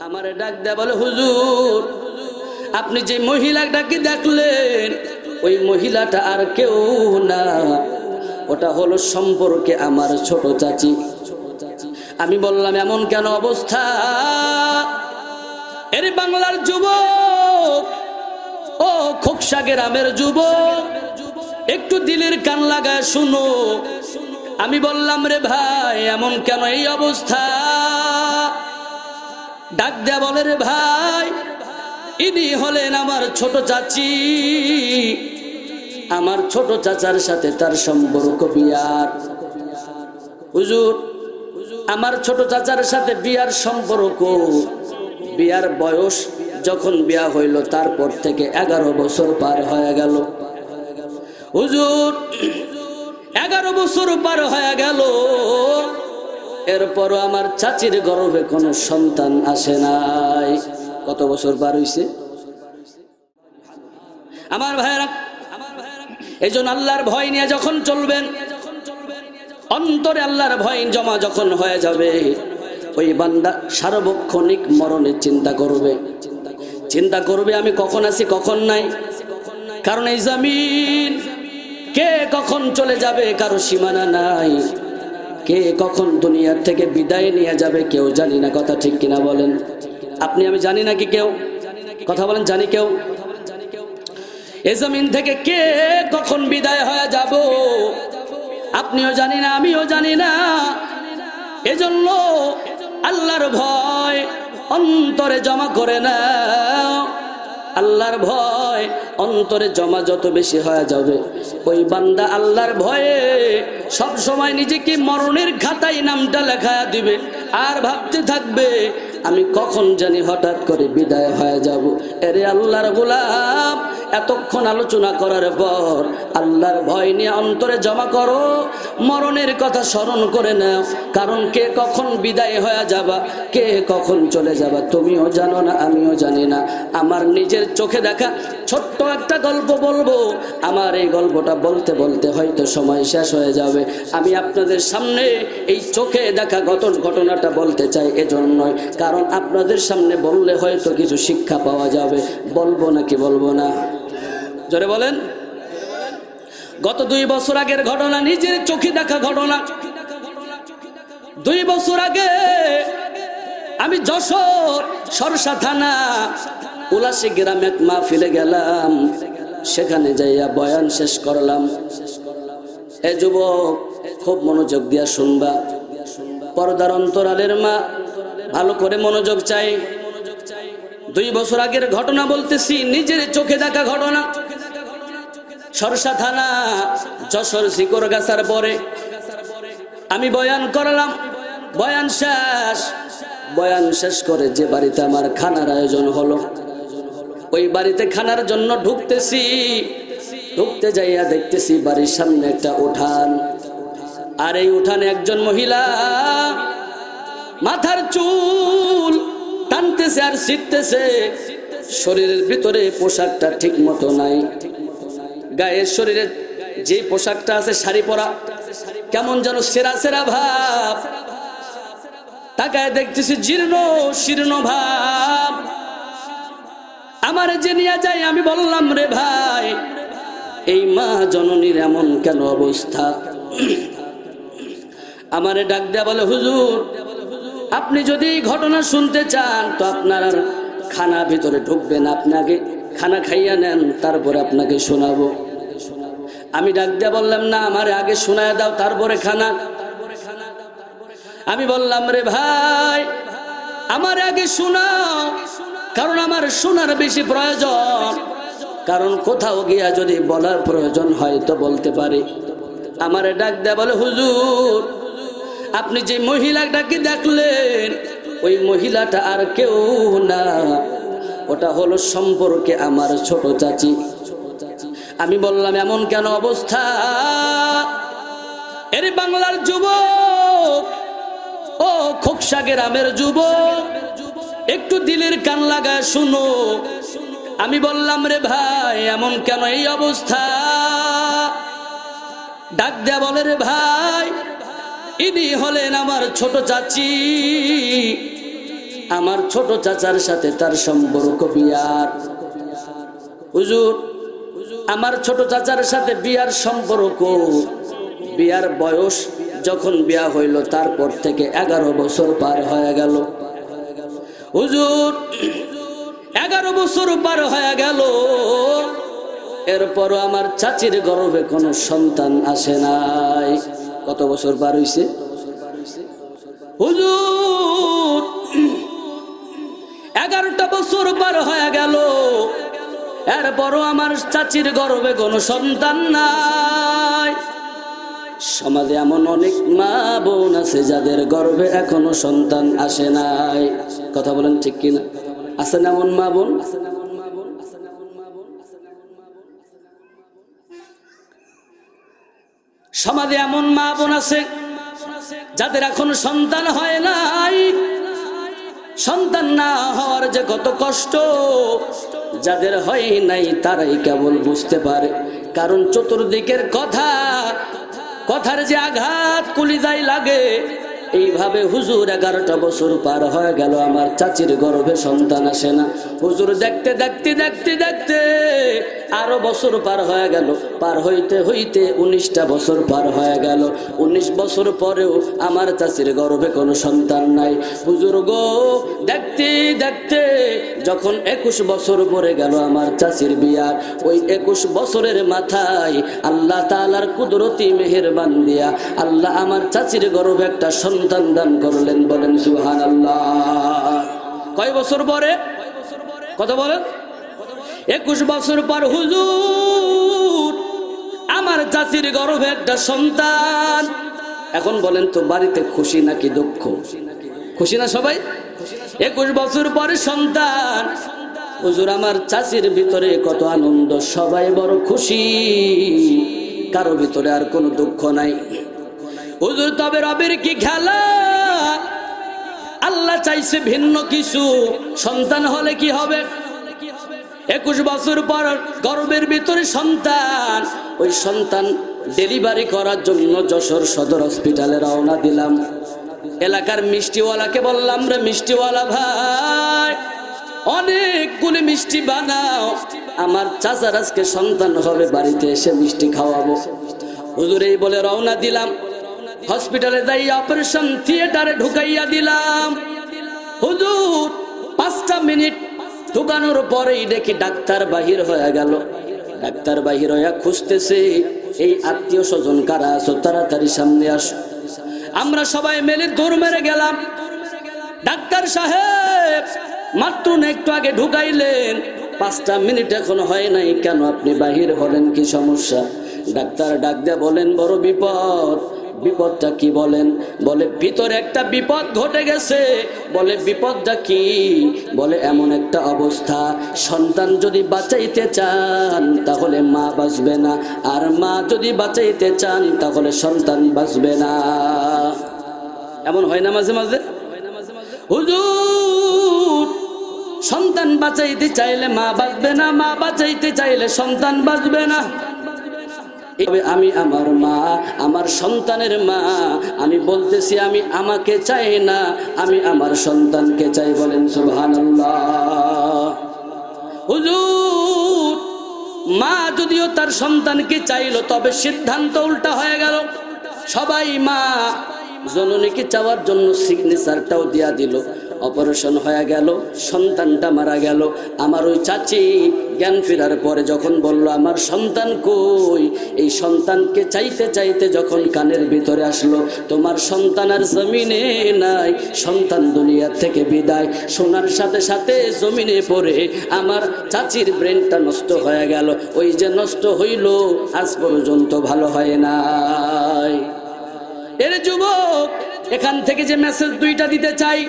আমারে ডাক দেয়া বলে, হুজুর, আপনি যে মহিলা মহিলাটাকে দেখলেন, ওই মহিলাটা আর কেউ না। ওটা হলো সম্পর্কে আমার ছোট চাচি। আমি বললাম, এমন কেন অবস্থা? এর বাংলার যুবক, ও খোকসা গ্রামের যুবক, একটু দিলের কান লাগায় শুনো। আমি বললাম, রে ভাই, এমন কেন এই অবস্থা? ডাক দেয়া বলে রে ভাই, ইনি হলেন আমার ছোট চাচি। আমার ছোট চাচার সাথে তার সম্পর্ক বিয়ার। হুজুর, আমার ছোট চাচার সাথে বিয়ার সম্পর্ক। বিয়ার বয়স যখন বিয়া হইল, তারপর থেকে এগারো বছর পার হয়ে গেল। হুজুর, এগারো বছর পার হয়ে গেল। এরপরও আমার চাচির গর্ভে কোনো সন্তান আসে নাই। কত বছর পার হইছে? আমার ভাইয়েরা এই জন্য আল্লাহর ভয় নিয়ে যখন চলবেন, অন্তরে আল্লাহর ভয় জমা যখন হয়ে যাবে, ওই বান্দা সার্বক্ষণিক মরণের চিন্তা করবে। চিন্তা করবে, আমি কখন আছি, কখন নাই। কারণ এই জামিন কে কখন চলে যাবে, কারও সীমানা নাই। কে কখন দুনিয়ার থেকে বিদায় নিয়ে যাবে কেউ জানি না, কথা ঠিক কিনা বলেন। আপনি, আমি জানি নাকি কেউ? কথা বলেন, জানি কেউ? এ জমিন থেকে কে কখন বিদায় হয়ে যাব? আপনিও জানি না, আমিও জানি না। এজন্য আল্লাহর ভয় অন্তরে জমা করে না আল্লাহর ভয় অন্তরে জমা যত বেশি হয়ে যাবে। ওই বান্দা আল্লাহর ভয়ে সব সময় নিজেকে মরণের খাতায় নামটা লেখা দিবে। আর ভাবতে থাকবে, আমি কখন জানি হঠাৎ করে বিদায় হয়ে যাব। এরে আল্লাহর গোলাম এতক্ষণ আলোচনা করার পর আল্লাহর ভয় নিয়ে অন্তরে জমা করো, মরণের কথা স্মরণ করে নাও। কারণ কে কখন বিদায় হয়ে যাবা, কে কখন চলে যাবা, তুমিও জানো না, আমিও জানি না। আমার নিজের চোখে দেখা ছোট্ট একটা গল্প বলব। আমার এই গল্পটা বলতে বলতে হয়তো সময় শেষ হয়ে যাবে। আমি আপনাদের সামনে এই চোখে দেখা গত ঘটনাটা বলতে চাই এজন্যই। কারণ আপনাদের সামনে বললে হয়তো কিছু শিক্ষা পাওয়া যাবে। বলব নাকি বলব না? জোরে বলেন। গত দুই বছর আগের ঘটনা, নিজের চোখে দেখা ঘটনা। দুই বছর আগে আমি যশোর সরসা থানা, উলাসী গ্রামে এক মা ফিরে গেলাম। সেখানে যাইয়া বয়ান শেষ করলাম। এ যুবক, খুব মনোযোগ দিয়া শুনবা। পর্দার অন্তরালের মা, ভালো করে মনোযোগ চাই। দুই বছর আগের ঘটনা বলতেছি, নিজের চোখে দেখা ঘটনা। সরসা থানা যশোর শিকর গাছার পরে আমি বয়ান করলাম, বয়ান শেষ। বয়ান শেষ করে যে বাড়িতে আমার খানার আয়োজন হলো, ওই বাড়িতে খানার জন্য ঢুকতেছি। ঢুকতে যাইয়া দেখতেছি বাড়ির সামনে একটা উঠান। আর এই উঠানে একজন মহিলা মাথার চুল টানতেছে আর ছিটতেছে। শরীরের ভিতরে পোশাকটা ঠিক মতো নাই। গায়ের শরীরে যে পোশাকটা আছে, শাড়ি পরা, কেমন যেন সেরা সেরা ভাব। তাকায় দেখতেছি জীর্ণ, শীর্ণ ভাব। আমার যে নিয়ে যাই আমি বললাম, রে ভাই, এই মা জননীর এমন কেন অবস্থা? আমারে ডাক দেয়া বলে, হুজুর, আপনি যদি ঘটনা শুনতে চান, তো আপনার খানা ভিতরে ঢুকবেন। আপনাকে খানা খাইয়া নেন, তারপরে আপনাকে শোনাবো। আমি ডাক দিয়া বললাম, না, আমার আগে শোনায় দাও, তারপরে খানা। আমি বললাম, রে ভাই, আমার আগে শোনাও, কারণ আমার শোনার বেশি প্রয়োজন। কারণ কোথাও গিয়া যদি বলার প্রয়োজন হয় তো বলতে পারি। আমারে ডাক দেয়া বলে, হুজুর, আপনি যে মহিলাটাকে দেখলেন, ওই মহিলাটা আর কেউ না। ওটা হলো সম্পর্কে আমার ছোট চাচি। আমি বললাম, এমন কেন অবস্থা? এর বাংলার যুবক, ও খোকসা গ্রামের যুবক, একটু দিলের কান লাগায় শুনো। আমি বললাম, রে ভাই, এমন কেন এই অবস্থা? ডাক দেয়া বলে, রে ভাই, ইনি হলেন আমার ছোট চাচি। আমার ছোট চাচার সাথে তার সম্পর্ক বিয়ার হুজুর আমার ছোট চাচার সাথে বিয়ার সম্পর্ক। বিয়ার বয়স যখন বিয়া হইল, তারপর থেকে এগারো বছর পার হয়ে গেল। হুজুর, এগারো বছর পার হয়ে গেল। এরপরও আমার চাচির গর্ভে কোনো সন্তান আসে নাই। কত বছর পার হইছে? হুজুর, এগারোটা বছর পার হয়ে গেল। এরপরও আমার চাচির গর্বে কোনো সন্তান নাই। সমাজে এমন অনেক মা বোন আছে যাদের গর্বে এখনও সন্তান আসে নাই। কথা বলেন ঠিক কিনা? আছে না এমন মা বোন? সমাজে এমন মা বোন আছে যাদের এখন সন্তান হয় নাই। সন্তান না হওয়ার যে কত কষ্ট যাদের হয় নাই তারাই কেবল বুঝতে পারে। কারণ চতুর্দিকের কথা, কথার যে আঘাত কুলিদাই লাগে এইভাবে হুজুর এগারোটা বছর পার হয়ে গেল, আমার চাচির গর্ভে সন্তান আসে না। হুজুর দেখতে দেখতে দেখতে দেখতে আরও বছর পার হয়ে গেল। পার হইতে হইতে উনিশটা বছর পার হয়ে গেল। উনিশ বছর পরেও আমার চাচির গর্ভে কোনো সন্তান নাই। হুজুর গো, দেখতে দেখতে যখন একুশ বছর পরে গেল আমার চাচির বিয়ার, ওই একুশ বছরের মাথায় আল্লাহ তালার কুদরতি মেহেরবান দিয়া আল্লাহ আমার চাচির গর্ভে একটা সন্তান দান করলেন, বলেন সুহান আল্লাহ কয় বছর পরে? কথা বলেন? একুশ বছর পর হুজুর, আমার চাচির গর্ভে একটা সন্তান। এখন বলেন তো, বাড়িতে খুশি নাকি দুঃখ? খুশি না সবাই? একুশ বছর পরে সন্তান। হুজুর, আমার চাচির ভিতরে কত আনন্দ, সবাই বড় খুশি। কারও ভিতরে আর কোনো দুঃখ নাই। হুজুর, তবে রবের কি খেলা? আল্লাহ চাইছে ভিন্ন কিছু। সন্তান হলে কি হবে? একুশ বছর পর গর্বের ভিতরে সন্তান। ওই সন্তান ডেলিভারি করার জন্য যশোর সদর হসপিটালে রওনা দিলাম। এলাকার মিষ্টিওয়ালাকে বললাম, রে মিষ্টিওয়ালা ভাই, অনেকগুলি মিষ্টি বানাও। আমার চাচার আজকে সন্তান হবে, বাড়িতে এসে মিষ্টি খাওয়াবো। হুজুর এই বলে রওনা দিলাম। হসপিটালে যাই অপারেশন থিয়েটারে ঢুকাইয়া দিলাম। হুজুর, পাঁচটা মিনিট ঢুকানোর পরেই দেখি ডাক্তার বাহির হয়ে গেল। ডাক্তার বাহির হইয়া খুঁজতেছে, এই আত্মীয় স্বজন কারা আছো? তাড়াতাড়ি সামনে আসো। আমরা সবাই মিলে দৌড় মেরে গেলাম। ডাক্তার সাহেব, মাত্র একটু আগে ঢুকাইলেন। পাঁচটা মিনিট এখন হয় নাই। কেন আপনি বাহির হলেন? কি সমস্যা? ডাক্তার ডাক দিয়ে বলেন, বড় বিপদ। বিপদটা কি বলেন? বলে, ভিতরে একটা বিপদ ঘটে গেছে। বলে, বিপদটা কি? বলে, এমন একটা অবস্থা। সন্তান যদি বাঁচাইতে চান, তাহলে মা বাঁচবে না। আর মা যদি বাঁচাইতে চান, তাহলে সন্তান বাঁচবে না। এমন হয় না মাঝে মাঝে? হুজুর, সন্তান বাঁচাইতে চাইলে মা বাঁচবে না, মা বাঁচাইতে চাইলে সন্তান বাঁচবে না। এভাবে আমি আমার মা, আমার সন্তানের মা। আমি বলতেছি, আমি আমাকে চাই না, আমি আমার সন্তানকে চাই বলেন সুবহানাল্লাহ। হুজুর, মা যদিও তার সন্তানকে চাইলো, তবে সিদ্ধান্ত উল্টা হয়ে গেল। সবাই মা, জননীকে চাওয়ার জন্য সিগনেচারটাও দিয়া দিল। অপারেশন হয়ে গেল, সন্তানটা মারা গেল। আমার ওই চাচি জ্ঞান ফেরার পরে যখন বলল, আমার সন্তান কই? এই সন্তানকে চাইতে চাইতে যখন কানের ভিতরে আসলো, তোমার সন্তান আর জমিনে নাই, সন্তান দুনিয়ার থেকে বিদায়। শোনার সাথে সাথে জমিনে পড়ে আমার চাচির ব্রেনটা নষ্ট হয়ে গেল। ওই যে নষ্ট হইল, আজ পর্যন্ত ভালো হয় নাই। এর যুবক, এখান থেকে যে মেসেজ দুইটা দিতে চাই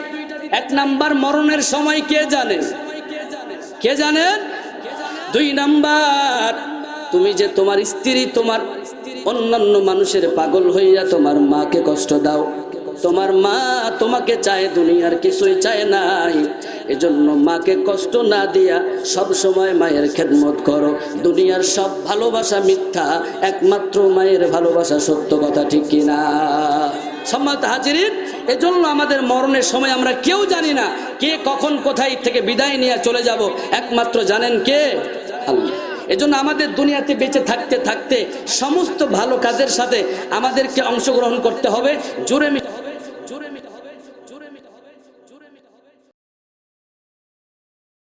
এক নাম্বার মরণের সময় কে জানে? কে জানেন দুই নাম্বার, তুমি যে তোমার স্ত্রী, তোমার অন্যান্য মানুষের পাগল হইয়া তোমার মাকে কষ্ট দাও। তোমার মা তোমাকে চায়, দুনিয়ার কিছুই চায় নাই। এজন্য মাকে কষ্ট না দিয়া সব সময় মায়ের খেদমত করো। দুনিয়ার সব ভালোবাসা মিথ্যা, একমাত্র মায়ের ভালোবাসা সত্য কথা ঠিক কিনা? সম্মত হাজিরিন এজন্য আমাদের মরণের সময় আমরা কেউ জানি না কে কখন কোথায় থেকে বিদায় নিয়ে চলে যাব। একমাত্র জানেন কে? আল্লাহ। এজন্য আমাদের দুনিয়াতে বেঁচে থাকতে থাকতে সমস্ত ভালো কাজের সাথে আমাদেরকে অংশগ্রহণ করতে হবে। জোরে